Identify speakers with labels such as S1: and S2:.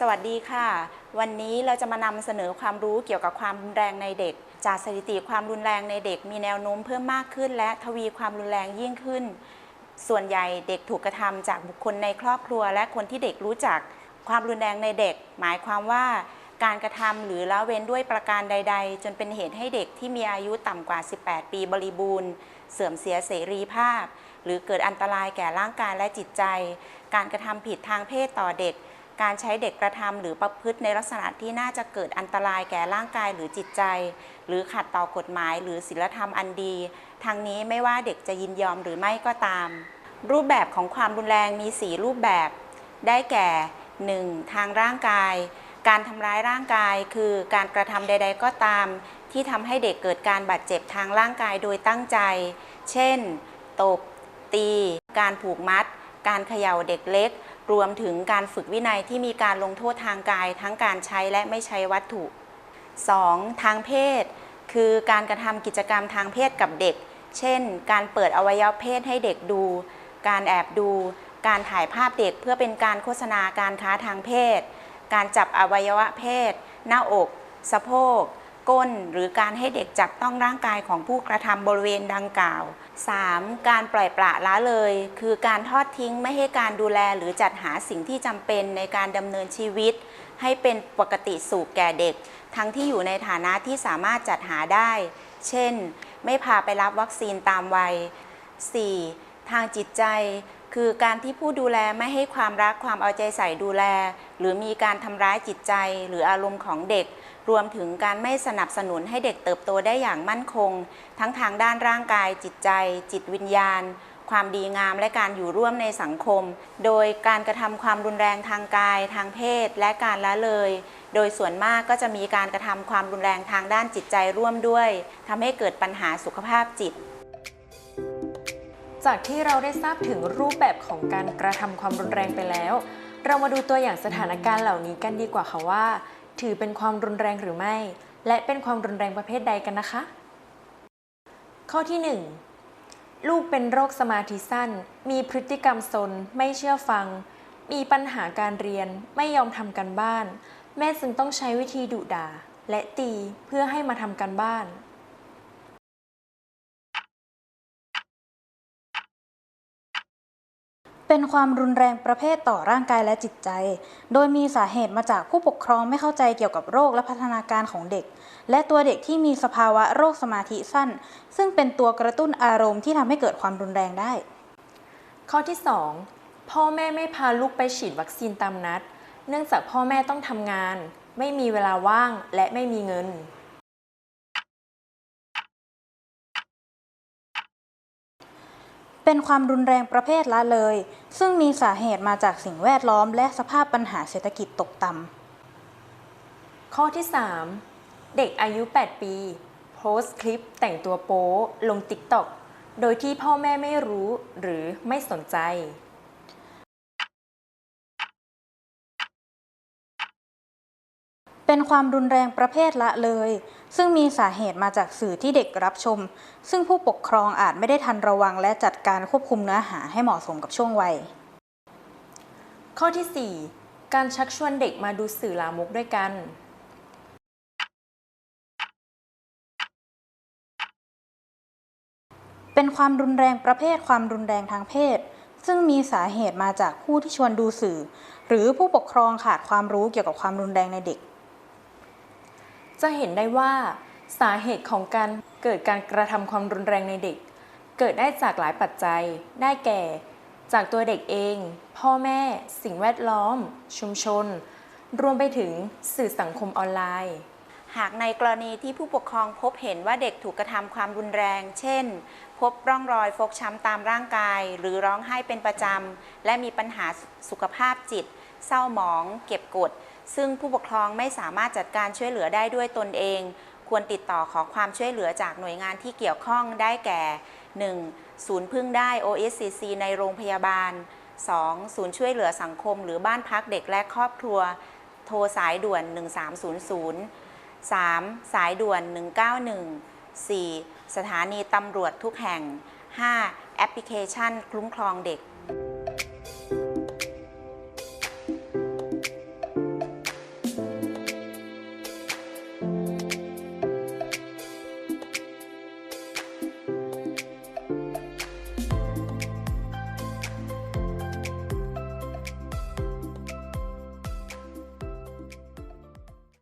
S1: สวัสดีค่ะ วันนี้เราจะมานำเสนอความรู้เกี่ยวกับความรุนแรงในเด็ก จากสถิติความรุนแรงในเด็กมีแนวโน้มเพิ่มมากขึ้น และทวีความรุนแรงยิ่งขึ้น ส่วนใหญ่เด็กถูกกระทำจากบุคคลในครอบครัว และคนที่เด็กรู้จักความรุนแรงในเด็ก หมายความว่า การกระทำหรือละเว้นด้วยประการใด ๆ จนเป็นเหตุให้เด็กที่มีอายุต่ำกว่า 18 ปีบริบูรณ์ เสื่อมเสียเสรีภาพ หรือเกิดอันตรายแก่ร่างกายและจิตใจ การกระทำผิดทางเพศต่อเด็ก การใช้เด็กกระทำหรือประพฤติในลักษณะที่น่าจะเกิดอันตรายแก่ร่างกายหรือจิตใจ หรือขัดต่อกฎหมาย หรือศีลธรรมอันดี ทางนี้ไม่ว่าเด็กจะยินยอมหรือไม่ก็ตาม รูปแบบของความรุนแรงมี 4 รูปแบบ ได้แก่ 1. ทางร่างกาย การทำร้ายร่างกายคือการกระทำใด ๆ ก็ตาม ที่ทำให้เด็กเกิดการบาดเจ็บทางร่างกายโดยตั้งใจ เช่น ตบ ตี การผูกมัด การเขย่าเด็กเล็ก รวมถึงการฝึกวินัยที่มีการลงโทษทางกาย ทั้งการใช้และไม่ใช้วัตถุ 2. ทางเพศ คือการกระทำกิจกรรมทางเพศกับเด็ก เช่น การเปิดอวัยวะเพศให้เด็กดู การแอบดู การถ่ายภาพเด็กเพื่อเป็นการโฆษณาการค้าทางเพศ การจับอวัยวะเพศ หน้าอก สะโพก ก้น หรือการให้เด็กจับต้องร่างกายของผู้กระทำบริเวณดังกล่าว 3. การปล่อยปละละเลย คือการทอดทิ้งไม่ให้การดูแลหรือจัดหาสิ่งที่จำเป็นในการดำเนินชีวิต ให้เป็นปกติสุขแก่เด็ก ทั้งที่อยู่ในฐานะที่สามารถจัดหาได้ เช่น ไม่พาไปรับวัคซีนตามวัย 4. ทางจิตใจ คือการที่ผู้ดูแลไม่ให้ความรักความเอาใจใส่ดูแล หรือมีการทำร้ายจิตใจหรืออารมณ์ของเด็ก รวมถึงการไม่สนับสนุนให้เด็กเติบโตได้อย่างมั่นคง ทั้งทางด้านร่างกาย จิตใจ จิตวิญญาณ ความดีงามและการอยู่ร่วมในสังคม โดยการกระทำความรุนแรงทางกาย ทางเพศ และการละเลย โดยส่วนมากก็จะมีการกระทำความรุนแรงทางด้านจิตใจร่วมด้วยทำให้เกิดปัญหาสุขภาพจิต
S2: จากที่เราได้ทราบถึงรูปแบบของการกระทำความรุนแรงไปแล้ว เรามาดูตัวอย่างสถานการณ์เหล่านี้กันดีกว่าค่ะว่า ถือเป็นความรุนแรงหรือไม่ และเป็นความรุนแรงประเภทใดกันนะคะ ข้อที่ 1 ลูกเป็นโรคสมาธิสั้น มีพฤติกรรมซนไม่เชื่อฟัง มีปัญหาการเรียนไม่ยอมทำกันบ้าน แม่จึงต้องใช้วิธีดุด่า และตีเพื่อให้มาทำกันบ้าน
S3: เป็นความรุนแรงประเภทต่อร่างกายและจิตใจ โดยมีสาเหตุมาจากผู้ปกครองไม่เข้าใจเกี่ยวกับโรคและพัฒนาการของเด็ก และตัวเด็กที่มีสภาวะโรคสมาธิสั้น ซึ่งเป็นตัวกระตุ้นอารมณ์ที่ทำให้เกิดความรุนแรงได้
S2: ข้อที่ 2 พ่อแม่ไม่พาลูกไปฉีดวัคซีนตามนัด เนื่องจากพ่อแม่ต้องทำงาน ไม่มีเวลาว่างและไม่มีเงิน
S3: เป็นความรุนแรงประเภทละเลย ซึ่งมีสาเหตุมาจากสิ่งแวดล้อมและสภาพปัญหาเศรษฐกิจตกต่ำ
S2: ข้อที่ 3 เด็กอายุ 8 ปีโพสต์คลิปแต่งตัวโป๊ลงติ๊กต็อกโดยที่พ่อแม่ไม่รู้หรือไม่สนใจ
S3: เป็นความรุนแรงประเภทละเลย ซึ่งมีสาเหตุมาจากสื่อที่เด็กรับชม ซึ่งผู้ปกครองอาจไม่ได้ทันระวังและจัดการควบคุมเนื้อหาให้เหมาะสมกับช่วงวัย
S2: ข้อที่ 4 การชักชวนเด็กมาดูสื่อลามกด้วยกัน
S3: เป็นความรุนแรงประเภทความรุนแรงทางเพศ ซึ่งมีสาเหตุมาจากผู้ที่ชวนดูสื่อ หรือผู้ปกครองขาดความรู้เกี่ยวกับความรุนแรงในเด็ก
S2: จะเห็นได้ว่าสาเหตุของการเกิดการกระทำความรุนแรงในเด็ก เกิดได้จากหลายปัจจัย ได้แก่ จากตัวเด็กเอง พ่อแม่ สิ่งแวดล้อม ชุมชน รวมไปถึงสื่อสังคมออนไลน์
S1: หากในกรณีที่ผู้ปกครองพบเห็นว่าเด็กถูกกระทำความรุนแรง เช่น พบร่องรอยฟกช้ำตามร่างกาย หรือร้องไห้เป็นประจำ และมีปัญหาสุขภาพจิต เศร้าหมอง เก็บกด ซึ่งผู้ปกครองไม่สามารถจัดการช่วยเหลือได้ด้วยตนเอง ควรติดต่อขอความช่วยเหลือจากหน่วยงานที่เกี่ยวข้องได้แก่ 1. ศูนย์พึ่งได้ OSCC ในโรงพยาบาล 2. ศูนย์ช่วยเหลือสังคม หรือบ้านพักเด็กและครอบครัว โทรสายด่วน 1300 3. สายด่วน 191 4. สถานีตำรวจทุกแห่ง 5. แอปพลิเคชัน คุ้มครองเด็ก